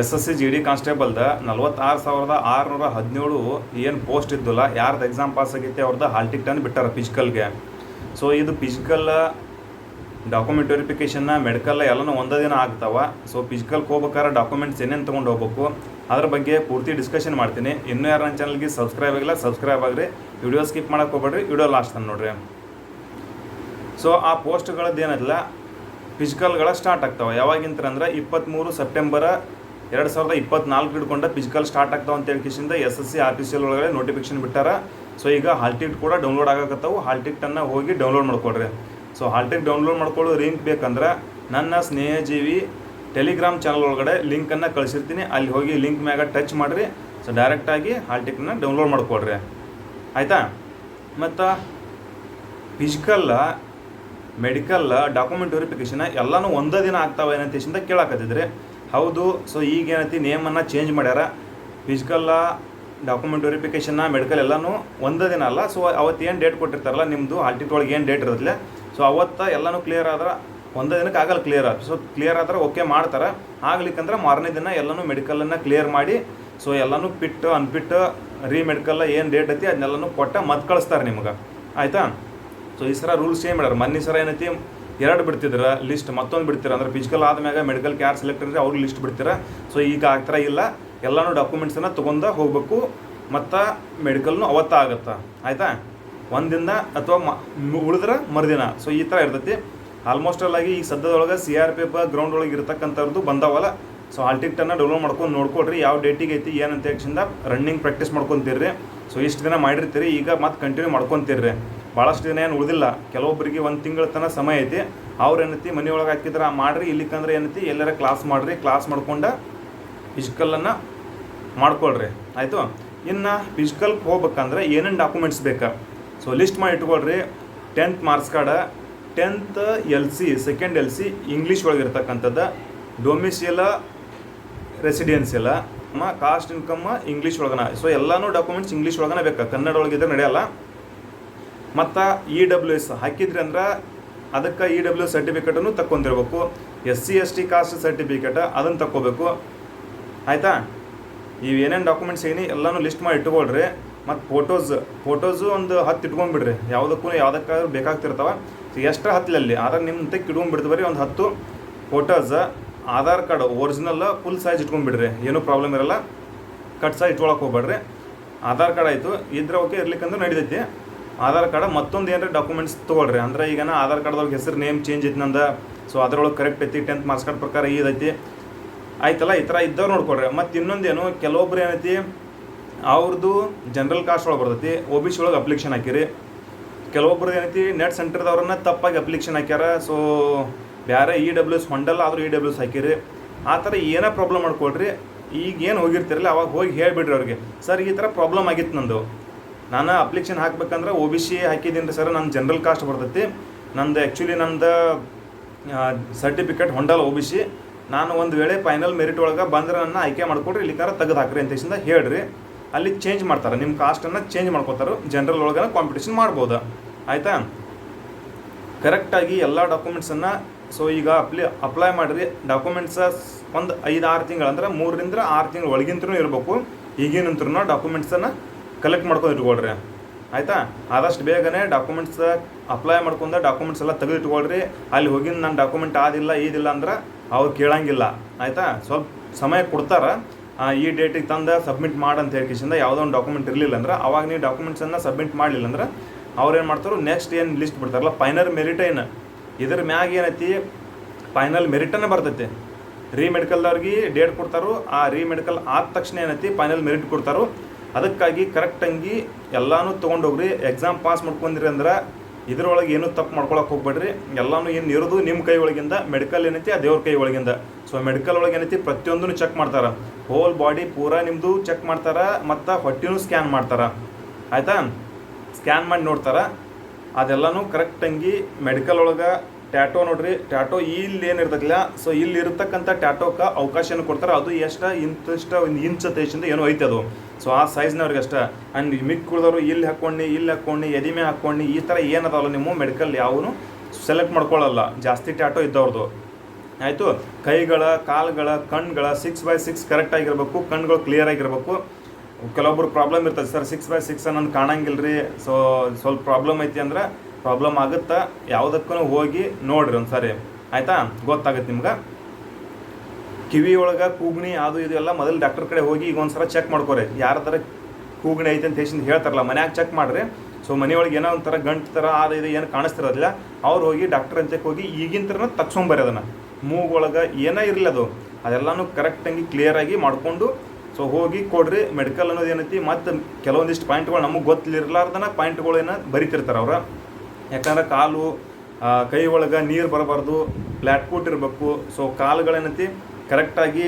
S S C G D ಕಾನ್ಸ್ಟೇಬಲ್ದ ನಲ್ವತ್ತಾರು ಸಾವಿರದ ಆರುನೂರ ಹದಿನೇಳು ಏನು ಪೋಸ್ಟ್ ಇದ್ದಲ್ಲ, ಯಾರ್ದು ಎಕ್ಸಾಮ್ ಪಾಸ್ ಆಗೈತೆ ಅವ್ರದ್ದು ಹಾಲ್ ಟಿಕ್ಟನ್ನು ಬಿಟ್ಟಾರೆ ಫಿಸಿಕಲ್ಗೆ ಸೊ ಇದು ಫಿಸಿಕಲ್ ಡಾಕ್ಯುಮೆಂಟ್ ವೆರಿಫಿಕೇಷನ್ನ ಮೆಡಿಕಲ್ ಎಲ್ಲನೂ ಒಂದೇ ದಿನ ಆಗ್ತಾವೆ. ಸೊ ಫಿಸಿಕಲ್ಗೆ ಹೋಗ್ಬೇಕಾದ್ರೆ ಡಾಕ್ಯುಮೆಂಟ್ಸ್ ಏನೇನು ತೊಗೊಂಡು ಹೋಗ್ಬೇಕು, ಅದ್ರ ಬಗ್ಗೆ ಪೂರ್ತಿ ಡಿಸ್ಕಷನ್ ಮಾಡ್ತೀನಿ. ಇನ್ನೂ ಯಾರು ನನ್ನ ಚಾನಲ್ಗೆ ಸಬ್ಸ್ಕ್ರೈಬ್ ಆಗಿಲ್ಲ ಸಬ್ಸ್ಕ್ರೈಬ್ ಆಗ್ರಿ. ವಿಡಿಯೋ ಸ್ಕಿಪ್ ಮಾಡಕ್ಕೆ ಹೋಗ್ಬೇಡ್ರಿ ವಿಡಿಯೋ ಲಾಸ್ಟ್ ತಂದು ನೋಡ್ರಿ. ಸೊ ಆ ಪೋಸ್ಟ್ಗಳದ್ದು ಏನಿಲ್ಲ ಫಿಸಿಕಲ್ಗಳ ಸ್ಟಾರ್ಟ್ ಆಗ್ತಾವೆ. ಯಾವಾಗಿಂತ ಅಂದ್ರೆ ಇಪ್ಪತ್ತ್ಮೂರು ಸೆಪ್ಟೆಂಬರ್ ಎರಡು ಸಾವಿರದ ಇಪ್ಪತ್ನಾಲ್ಕು ಹಿಡ್ಕೊಂಡು ಫಿಸಿಕಲ್ ಸ್ಟಾರ್ಟ್ ಆಗ್ತಾವ ಅಂತ ಹೇಳ್ಕಿಸಿಂದ ಎಸ್ ಎಸ್ ಸಿ ಆಫೀಸಿಯಲ್ ಒಳಗಡೆ ನೋಟಿಫಿಕೇಶನ್ ಬಿಟ್ಟಾರ. ಸೊ ಈಗ ಹಾಲ್ ಟಿಕೆಟ್ ಕೂಡ ಡೌನ್ಲೋಡ್ ಆಗಕತ್ತಾವು. ಹಾಲ್ ಟಿಕೆಟನ್ನು ಹೋಗಿ ಡೌನ್ಲೋಡ್ ಮಾಡ್ಕೊಳ್ರಿ. ಸೊ ಹಾಲ್ ಟಿಕೆಟ್ ಡೌನ್ಲೋಡ್ ಮಾಡ್ಕೊಳ್ಳೋ ಲಿಂಕ್ ಬೇಕಂದ್ರೆ ನನ್ನ ಸ್ನೇಹಜೀವಿ ಟೆಲಿಗ್ರಾಮ್ ಚಾನಲ್ ಒಳಗಡೆ ಲಿಂಕನ್ನು ಕಳಿಸಿರ್ತೀನಿ. ಅಲ್ಲಿ ಹೋಗಿ ಲಿಂಕ್ ಮ್ಯಾಗ ಟಚ್ ಮಾಡಿರಿ. ಸೊ ಡೈರೆಕ್ಟಾಗಿ ಹಾಲ್ ಟಿಕೆಟ್ನ ಡೌನ್ಲೋಡ್ ಮಾಡ್ಕೊಳ್ರಿ. ಆಯಿತಾ? ಮತ್ತು ಫಿಸಿಕಲ್ ಮೆಡಿಕಲ್ ಡಾಕ್ಯುಮೆಂಟ್ ವೆರಿಫಿಕೇಷನ್ ಎಲ್ಲನೂ ಒಂದೇ ದಿನ ಆಗ್ತಾವೆ ಏನಂತ ಕೇಳಾಕತ್ತಿದ್ರಿ. ಹೌದು ಸೊ ಈಗ ಏನೈತಿ ನೇಮನ್ನು ಚೇಂಜ್ ಮಾಡ್ಯಾರ. ಫಿಸಿಕಲ್ಲ ಡಾಕ್ಯುಮೆಂಟ್ ವೆರಿಫಿಕೇಷನ್ನ ಮೆಡಿಕಲ್ ಎಲ್ಲನೂ ಒಂದೇ ದಿನ ಅಲ್ಲ ಸೊ ಅವತ್ತು ಏನು ಡೇಟ್ ಕೊಟ್ಟಿರ್ತಾರಲ್ಲ ನಿಮ್ಮದು ಹಾಲ್ಟಿಟ್ ಒಳಗೆ ಏನು ಡೇಟ್ ಇರೋದಿಲ್ಲ ಸೊ ಅವತ್ತು ಎಲ್ಲನೂ ಕ್ಲಿಯರ್ ಆದ್ರೆ ಒಂದೇ ದಿನಕ್ಕೆ ಆಗಲ್ಲ ಕ್ಲಿಯರ್ ಸೊ ಕ್ಲಿಯರ್ ಆದ್ರೆ ಓಕೆ ಮಾಡ್ತಾರೆ. ಆಗ್ಲಿಕ್ಕಂದ್ರೆ ಮಾರನೇ ದಿನ ಎಲ್ಲನೂ ಮೆಡಿಕಲನ್ನು ಕ್ಲಿಯರ್ ಮಾಡಿ ಸೊ ಎಲ್ಲನೂ ಪಿಟ್ ಅನ್ಪಿಟ್ ರೀ ಮೆಡಿಕಲ್ ಏನು ಡೇಟ್ ಐತಿ ಅದನ್ನೆಲ್ಲನೂ ಕೊಟ್ಟ ಮತ್ತೆ ಕಳಿಸ್ತಾರೆ ನಿಮ್ಗೆ. ಆಯಿತಾ? ಸೊ ಈ ಸಲ ರೂಲ್ಸ್ ಏನು ಮಾಡ್ಯಾರ. ಮೊನ್ನೆ ಸರ ಏನೈತಿ ಎರಡು ಬಿಡ್ತಿದ್ರ ಲಿಸ್ಟ್ ಮತ್ತೊಂದು ಬಿಡ್ತೀರ ಅಂದ್ರೆ ಫಿಸಿಕಲ್ ಆದಮ್ಯಾಗ ಮೆಡಿಕಲ್ ಕ್ಯಾರ್ ಸೆಲೆಕ್ಟ್ ಅಂದರೆ ಅವ್ರಿಗೆ ಲಿಸ್ಟ್ ಬಿಡ್ತೀರ. ಸೊ ಈಗ ಆ ಥರ ಇಲ್ಲ. ಎಲ್ಲನೂ ಡಾಕ್ಯುಮೆಂಟ್ಸನ್ನು ತೊಗೊಂಡ ಹೋಗಬೇಕು. ಮತ್ತು ಮೆಡಿಕಲ್ನು ಅವತ್ತ ಆಗತ್ತೆ. ಆಯಿತಾ? ಒಂದಿನ ಅಥವಾ ಮ ಉಳಿದ್ರೆ ಮರುದಿನ. ಸೊ ಈ ಥರ ಇರ್ತೈತಿ. ಆಲ್ಮೋಸ್ಟ್ ಅಲ್ಲಾಗಿ ಈ ಸದ್ಯದೊಳಗೆ C R P F ground ಒಳಗೆ ಇರ್ತಕ್ಕಂಥವ್ರದ್ದು ಬಂದಾವಲ್ಲ. ಸೊ ಹಾಲ್ ಟಿಕೆಟನ್ನು ಡೌನ್ಲೋಡ್ ಮಾಡ್ಕೊಂಡು ನೋಡ್ಕೊಡ್ರಿ ಯಾವ ಡೇಟಿಗೆ ಐತಿ ಏನಂತ ಹೇಳಿಂದ ರನ್ನಿಂಗ್ ಪ್ರಾಕ್ಟೀಸ್ ಮಾಡ್ಕೊತೀರಿ ಸೊ ಇಷ್ಟು ದಿನ ಮಾಡಿರ್ತೀರಿ. ಈಗ ಮತ್ತೆ ಕಂಟಿನ್ಯೂ ಮಾಡ್ಕೊತೀರಿ ಭಾಳಷ್ಟು ದಿನ ಏನು ಉಳಿದಿಲ್ಲ. ಕೆಲವೊಬ್ಬರಿಗೆ ಒಂದು ತಿಂಗಳ ತನಕ ಸಮಯ ಐತಿ. ಅವ್ರು ಏನೈತಿ ಮನೆಯೊಳಗೆ ಹಾಕಿದ್ರೆ ಮಾಡಿರಿ, ಇಲ್ಲಿಕಂದ್ರೆ ಏನೈತಿ ಎಲ್ಲರ ಕ್ಲಾಸ್ ಮಾಡಿರಿ ಕ್ಲಾಸ್ ಮಾಡ್ಕೊಂಡು ಫಿಸಿಕಲನ್ನು ಮಾಡ್ಕೊಳ್ರಿ. ಆಯಿತು? ಇನ್ನು ಫಿಸಿಕಲ್ಗೆ ಹೋಗ್ಬೇಕಂದ್ರೆ ಏನೇನು ಡಾಕ್ಯುಮೆಂಟ್ಸ್ ಬೇಕಾ? ಸೊ ಲಿಸ್ಟ್ ಮಾಡಿ ಇಟ್ಕೊಳ್ರಿ. Tenth marks card tenth L C second L C English ಒಳಗೆ ಇರ್ತಕ್ಕಂಥದ್ದು domicile residential caste income English ಒಳಗನ. So ಎಲ್ಲನೂ ಡಾಕ್ಯುಮೆಂಟ್ಸ್ ಇಂಗ್ಲೀಷ್ ಒಳಗನ ಬೇಕಾ? ಕನ್ನಡ ಒಳಗಿದ್ರೆ ನಡೆಯಲ್ಲ. ಮತ್ತು ಇ ಡಬ್ಲ್ಯೂ ಎಸ್ ಹಾಕಿದ್ರಿ ಅಂದ್ರೆ ಅದಕ್ಕೆ ಇ ಡಬ್ಲ್ಯೂ ಸರ್ಟಿಫಿಕೇಟನ್ನು ತಕ್ಕೊಂಡಿರ್ಬೇಕು. S C S T caste certificate ಅದನ್ನು ತಕ್ಕೋಬೇಕು. ಆಯಿತಾ? ಇವು ಏನೇನು ಡಾಕ್ಯುಮೆಂಟ್ಸ್ ಏನಿ ಎಲ್ಲನೂ ಲಿಸ್ಟ್ ಮಾಡಿ ಇಟ್ಕೊಳ್ರಿ. ಮತ್ತು ಫೋಟೋಸ್ ಫೋಟೋಸು ಒಂದು ಹತ್ತು ಇಟ್ಕೊಂಡ್ಬಿಡ್ರಿ. ಯಾವುದಕ್ಕೂ ಯಾವುದಕ್ಕಾದ್ರೂ ಬೇಕಾಗ್ತಿರ್ತಾವೆ. ಎಷ್ಟು ಹತ್ತಲಲ್ಲಿ? ಆಧಾರ್ ನಿಮ್ಮ ತೆಗೆ ಇಟ್ಕೊಂಡ್ಬಿಡ್ತೀವಿ ಒಂದು ಹತ್ತು. Photos Aadhaar card original full size ಇಟ್ಕೊಂಡ್ಬಿಡ್ರಿ. ಏನೂ ಪ್ರಾಬ್ಲಮ್ ಇರಲ್ಲ. ಕಟ್ ಸೈಜ್ ಇಟ್ಕೊಳಕ್ಕೆ ಹೋಗ್ಬೇಡ್ರಿ. ಆಧಾರ್ ಕಾರ್ಡ್ ಆಯಿತು. ಇದ್ರೆ ಓಕೆ ಇರ್ಲಿಕ್ಕಂದ್ರೆ ನಡಿತೈತಿ. ಆಧಾರ್ ಕಾರ್ಡ್ ಮತ್ತೊಂದು ಏನಾರ ಡಾಕ್ಯುಮೆಂಟ್ಸ್ ತೊಗೊಳ್ರಿ? ಅಂದ್ರೆ ಈಗನ ಆಧಾರ್ ಕಾರ್ಡ್ದೊಳಗೆ ಹೆಸರು ನೇಮ್ ಚೇಂಜ್ ಐತಿ ನಂದು. ಸೊ ಅದರೊಳಗೆ ಕರೆಕ್ಟ್ ಐತಿ ಟೆಂತ್ ಮಾರ್ಕ್ಸ್ ಕಾರ್ಡ್ ಪ್ರಕಾರ ಇದೈತಿ ಆಯ್ತಲ್ಲ, ಈ ಥರ ಇದ್ದವ್ರು ನೋಡ್ಕೊಳ್ರಿ. ಮತ್ತು ಇನ್ನೊಂದೇನು ಕೆಲವೊಬ್ರು ಏನೈತಿ ಅವ್ರದ್ದು ಜನರಲ್ ಕಾಸ್ಟ್ ಒಳಗೆ ಬರ್ತೈತಿ ಒ ಬಿ ಸಿ ಒಳಗೆ ಅಪ್ಲಿಕೇಶನ್ ಹಾಕಿರಿ. ಕೆಲವೊಬ್ರು ಏನೈತಿ ನೆಟ್ ಸೆಂಟರ್ದವ್ರನ್ನ ತಪ್ಪಾಗಿ ಅಪ್ಲಿಕೇಶನ್ ಹಾಕ್ಯಾರ. ಸೊ ಬೇರೆ ಇ ಡಬ್ಲ್ಯೂ ಎಸ್ ಹೊಂಡಲ್ಲ ಆದರೂ ಇ ಡಬ್ಲ್ಯೂ ಎಸ್ ಹಾಕಿರಿ. ಆ ಥರ ಏನೋ ಪ್ರಾಬ್ಲಮ್ ಮಾಡ್ಕೊಳ್ರಿ? ಈಗ ಏನು ಹೋಗಿರ್ತಿರಲ್ಲ ಅವಾಗ ಹೋಗಿ ಹೇಳಿಬಿಡ್ರಿ ಅವ್ರಿಗೆ. ಸರ್, ಈ ಥರ ಪ್ರಾಬ್ಲಮ್ ಆಗಿತ್ತು ನಂದು. ನಾನು ಅಪ್ಲಿಕೇಶನ್ ಹಾಕ್ಬೇಕಂದ್ರೆ ಒ ಬಿ ಸಿ ಹಾಕಿದ್ದೀನಿ ಸರ್ ನನ್ನ ಜನರಲ್ ಕಾಸ್ಟ್ ಬರ್ತೈತಿ. ನಂದು ಆ್ಯಕ್ಚುಲಿ ನಂದು ಸರ್ಟಿಫಿಕೇಟ್ ಹೊಂಡಲ್ಲ ಒ ಬಿ ಸಿ ನಾನು ಒಂದು ವೇಳೆ ಫೈನಲ್ ಮೆರಿಟ್ ಒಳಗೆ ಬಂದ್ರೆ ನನ್ನ ಆಯ್ಕೆ ಮಾಡ್ಕೊಡ್ರಿ ಇಲ್ಲಿಕಾರ ತೆಗೆದು ಹಾಕ್ರಿ ಅಂತ ಹೇಳ್ರಿ. ಅಲ್ಲಿ ಚೇಂಜ್ ಮಾಡ್ತಾರೆ. ನಿಮ್ಮ ಕಾಸ್ಟನ್ನು ಚೇಂಜ್ ಮಾಡ್ಕೋತಾರೆ. ಜನರಲ್ ಒಳಗೆ ಕಾಂಪಿಟೇಷನ್ ಮಾಡ್ಬೋದು. ಆಯಿತಾ? ಕರೆಕ್ಟಾಗಿ ಎಲ್ಲ ಡಾಕ್ಯುಮೆಂಟ್ಸನ್ನು ಸೊ ಈಗ ಅಪ್ಲಿ ಅಪ್ಲೈ ಮಾಡಿರಿ. ಡಾಕ್ಯುಮೆಂಟ್ಸ ಒಂದು ಐದು ಆರು ತಿಂಗಳು ಅಂದ್ರೆ ಮೂರರಿಂದ ಆರು ತಿಂಗಳು ಒಳಗಿಂತನೂ ಇರಬೇಕು. ಈಗಿನಂತರೂ ಡಾಕ್ಯುಮೆಂಟ್ಸನ್ನು ಕಲೆಕ್ಟ್ ಮಾಡ್ಕೊಂಡು ಇಟ್ಕೊಳ್ರಿ. ಆಯಿತಾ? ಆದಷ್ಟು ಬೇಗನೆ ಡಾಕ್ಯುಮೆಂಟ್ಸ್ ಅಪ್ಲೈ ಮಾಡ್ಕೊಂಡು ಡಾಕ್ಯುಮೆಂಟ್ಸ್ ಎಲ್ಲ ತೆಗೆದು ಇಟ್ಕೊಳ್ರಿ. ಅಲ್ಲಿ ಹೋಗಿನ ನನ್ನ ಡಾಕ್ಯುಮೆಂಟ್ ಆದಿಲ್ಲ, ಈದಿಲ್ಲ ಅಂದ್ರೆ ಅವ್ರು ಕೇಳಂಗಿಲ್ಲ. ಆಯಿತಾ? ಸ್ವಲ್ಪ ಸಮಯ ಕೊಡ್ತಾರೆ. ಈ ಡೇಟಿಗೆ ತಂದು ಸಬ್ಮಿಟ್ ಮಾಡಿ ಅಂತ ಹೇಳ್ಕಿಸಿಂದ ಯಾವುದೋ ಒಂದು ಡಾಕ್ಯುಮೆಂಟ್ ಇರಲಿಲ್ಲ ಅಂದ್ರೆ ಅವಾಗ ನೀವು ಡಾಕ್ಯುಮೆಂಟ್ಸನ್ನು ಸಬ್ಮಿಟ್ ಮಾಡಲಿಲ್ಲ ಅಂದ್ರೆ ಅವ್ರು ಏನು ಮಾಡ್ತಾರೆ ನೆಕ್ಸ್ಟ್ ಏನು ಲಿಸ್ಟ್ ಬಿಡ್ತಾರಲ್ಲ ಫೈನಲ್ ಮೆರಿಟ್ ಏನು? ಇದ್ರ ಮ್ಯಾಗ ಏನೈತಿ? ಫೈನಲ್ ಮೆರಿಟನ್ನು ಬರ್ತೈತಿ. ರೀ ಮೆಡಿಕಲ್ದವ್ರಿಗೆ ಡೇಟ್ ಕೊಡ್ತಾರೋ, ಆ ರೀ ಮೆಡಿಕಲ್ ಆದ ತಕ್ಷಣ ಏನೈತಿ? ಫೈನಲ್ ಮೆರಿಟ್ ಕೊಡ್ತಾರೋ. ಅದಕ್ಕಾಗಿ ಕರೆಕ್ಟಂಗಿ ಎಲ್ಲನೂ ತೊಗೊಂಡೋಗ್ರಿ. ಎಕ್ಸಾಮ್ ಪಾಸ್ ಮಾಡ್ಕೊಂಡಿರಿ ಅಂದ್ರೆ ಇದ್ರೊಳಗೆ ಏನೂ ತಪ್ಪು ಮಾಡ್ಕೊಳಕ್ಕೆ ಹೋಗ್ಬೇಡ್ರಿ. ಎಲ್ಲನೂ ಏನು ಇರೋದು ನಿಮ್ಮ ಕೈ ಒಳಗಿಂದ ಮೆಡಿಕಲ್ ಏನೈತಿ ಆ ದೇವ್ರ ಕೈ ಒಳಗಿಂದ. ಸೊ ಮೆಡಿಕಲ್ ಒಳಗೆ ಏನೈತಿ ಪ್ರತಿಯೊಂದನ್ನು ಚೆಕ್ ಮಾಡ್ತಾರೆ. ಹೋಲ್ ಬಾಡಿ ಪೂರಾ ನಿಮ್ಮದು ಚೆಕ್ ಮಾಡ್ತಾರೆ ಮತ್ತು ಹೊಟ್ಟಿನೂ ಸ್ಕ್ಯಾನ್ ಮಾಡ್ತಾರೆ. ಆಯಿತಾ? ಸ್ಕ್ಯಾನ್ ಮಾಡಿ ನೋಡ್ತಾರೆ. ಅದೆಲ್ಲನೂ ಕರೆಕ್ಟಂಗಿ ಮೆಡಿಕಲ್ ಒಳಗೆ ಟ್ಯಾಟೋ ನೋಡ್ರಿ, ಟ್ಯಾಟೋ ಇಲ್ಲಿ ಏನು ಇರ್ತಕ್ಕಿಲ್ಲ ಸೊ ಇಲ್ಲಿ ಇರತಕ್ಕಂಥ ಟ್ಯಾಟೋಕ್ಕೆ ಅವಕಾಶನ ಕೊಡ್ತಾರೆ. ಅದು ಎಷ್ಟು ಇಂತಿಷ್ಟ ಒಂದು ಇಂಚ್ ತೇಶಿಂದ ಏನೋ ಐತೆ ಅದು. ಸೊ ಆ ಸೈಜ್ನವ್ರಿಗೆ ಅಷ್ಟೇ. ಆ್ಯಂಡ್ ಮಿಕ್ಕುಳಿದವರು ಇಲ್ಲಿ ಹಾಕ್ಕೊಂಡು ಇಲ್ಲಿ ಹಾಕ್ಕೊಂಡು ಎದಿಮೆ ಹಾಕ್ಕೊಂಡು ಈ ಥರ ಏನದಲ್ಲ ನಿಮ್ಮ ಮೆಡಿಕಲ್ ಯಾವನು ಸೆಲೆಕ್ಟ್ ಮಾಡ್ಕೊಳ್ಳಲ್ಲ ಜಾಸ್ತಿ ಟ್ಯಾಟೋ ಇದ್ದವ್ರದ್ದು ಆಯಿತು? ಕೈಗಳ, ಕಾಲುಗಳ, ಕಣ್ಗಳ ಸಿಕ್ಸ್ ಬೈ ಸಿಕ್ಸ್ ಕರೆಕ್ಟ್ ಆಗಿರಬೇಕು, ಕಣ್ಗಳು ಕ್ಲಿಯರ್ ಆಗಿರಬೇಕು. ಕೆಲವೊಬ್ರು ಪ್ರಾಬ್ಲಮ್ ಇರ್ತದೆ, ಸರ್ ಸಿಕ್ಸ್ ಬೈ ಸಿಕ್ಸ್ ನಾನು ಕಾಣಂಗಿಲ್ಲ ರೀ ಸೊ ಸ್ವಲ್ಪ ಪ್ರಾಬ್ಲಮ್ ಐತಿ ಅಂದ್ರೆ ಪ್ರಾಬ್ಲಮ್ ಆಗುತ್ತಾ ಯಾವುದಕ್ಕೂ ಹೋಗಿ ನೋಡ್ರಿ ಒಂದು ಸಾರಿ ಆಯಿತಾ? ಗೊತ್ತಾಗುತ್ತೆ ನಿಮ್ಗೆ? ಕಿವಿ ಒಳಗೆ ಕೂಗ್ಣಿ ಅದು ಇದು ಎಲ್ಲ ಮೊದಲು ಡಾಕ್ಟರ್ ಕಡೆ ಹೋಗಿ ಈಗ ಒಂದ್ಸಲ ಚೆಕ್ ಮಾಡ್ಕೊರಿ. ಯಾರ ಥರ ಕೂಗ್ಣಿ ಐತೆ ಅಂತ ಹೇಳಿ ಹೇಳ್ತಾರಲ್ಲ, ಮನ್ಯಾಗ ಚೆಕ್ ಮಾಡಿರಿ. ಸೊ ಮನೆಯೊಳಗೆ ಏನೋ ಒಂಥರ ಗಂಟು ಥರ, ಅದು ಇದು ಏನು ಕಾಣಿಸ್ತಿರೋದಿಲ್ಲ. ಅವ್ರು ಹೋಗಿ ಡಾಕ್ಟರ್ ಅಂತ ಹೋಗಿ ಈಗಿನ ಥರನ ತಗ್ಸೊಂಬರಿ ಅದನ್ನು ಮೂಗೊಳಗೆ ಏನೇ ಇರಲಿ ಅದು. ಅದೆಲ್ಲನೂ ಕರೆಕ್ಟಾಗಿ ಕ್ಲಿಯರಾಗಿ ಮಾಡಿಕೊಂಡು ಸೊ ಹೋಗಿ ಕೊಡ್ರಿ. ಮೆಡಿಕಲ್ ಅನ್ನೋದು ಏನೈತಿ, ಮತ್ತು ಕೆಲವೊಂದಿಷ್ಟು ಪಾಯಿಂಟ್ಗಳು ನಮಗೆ ಗೊತ್ತಿರಲಾರ್ದನ ಪಾಯಿಂಟ್ಗಳು ಏನೋ ಬರಿತಿರ್ತಾರೆ ಅವ್ರು. ಯಾಕಂದ್ರೆ ಕಾಲು ಕೈ ಒಳಗೆ ನೀರು ಬರಬಾರ್ದು ಫ್ಲ್ಯಾಟ್ ಫೂಟ್ ಇರಬೇಕು. ಸೊ ಕಾಲುಗಳೇನೈತಿ ಕರೆಕ್ಟಾಗಿ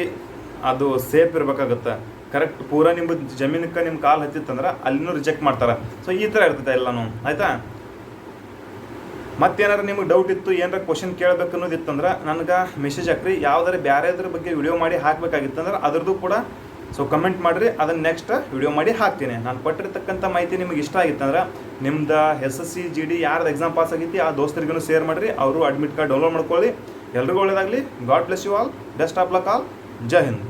ಅದು ಸೇಫ್ ಇರಬೇಕಾಗತ್ತೆ. ಕರೆಕ್ಟ್ ಪೂರ ನಿಮ್ಮ ಜಮೀನಕ್ಕೆ ನಿಮ್ಮ ಕಾಲು ಹತ್ತಿತ್ತಂದ್ರೆ ಅಲ್ಲಿನೂ ರಿಜೆಕ್ಟ್ ಮಾಡ್ತಾರೆ. ಸೊ ಈ ಥರ ಇರ್ತೈತೆ ಎಲ್ಲನೂ. ಆಯಿತಾ? ಮತ್ತೇನಾರು ನಿಮಗೆ ಡೌಟ್ ಇತ್ತು, ಏನಾರ ಕ್ವಶನ್ ಕೇಳಬೇಕು ಅನ್ನೋದಿತ್ತಂದ್ರೆ, ನನಗೆ ಮೆಸೇಜ್ ಹಾಕ್ರಿ. ಯಾವ್ದಾರ ಬೇರೆದ್ರ ಬಗ್ಗೆ ವಿಡಿಯೋ ಮಾಡಿ ಹಾಕಬೇಕಾಗಿತ್ತಂದ್ರೆ, ಅದ್ರದ್ದು ಕೂಡ ಸೊ ಕಮೆಂಟ್ ಮಾಡಿರಿ, ಅದನ್ನು ನೆಕ್ಸ್ಟ್ ವಿಡಿಯೋ ಮಾಡಿ ಹಾಕ್ತೀನಿ. ನಾನು ಕೊಟ್ಟಿರ್ತಕ್ಕಂಥ ಮಾಹಿತಿ ನಿಮಗೆ ಇಷ್ಟ ಆಗಿತ್ತಂದ್ರೆ ನಿಮ್ದು S S C, G D ಯಾರ್ದು ಎಕ್ಸಾಮ್ ಪಾಸ್ ಆಗೈತಿ, ಆ ದೋಸ್ತರಿಗೂ ಶೇರ್ ಮಾಡಿರಿ, ಅವರು ಅಡ್ಮಿಟ್ ಕಾರ್ಡ್ ಡೌನ್ಲೋಡ್ ಮಾಡ್ಕೊಳ್ಳಿ. ಎಲ್ರಿಗೂ ಒಳ್ಳೇದಾಗಲಿ. God bless you all best of luck all Jai Hind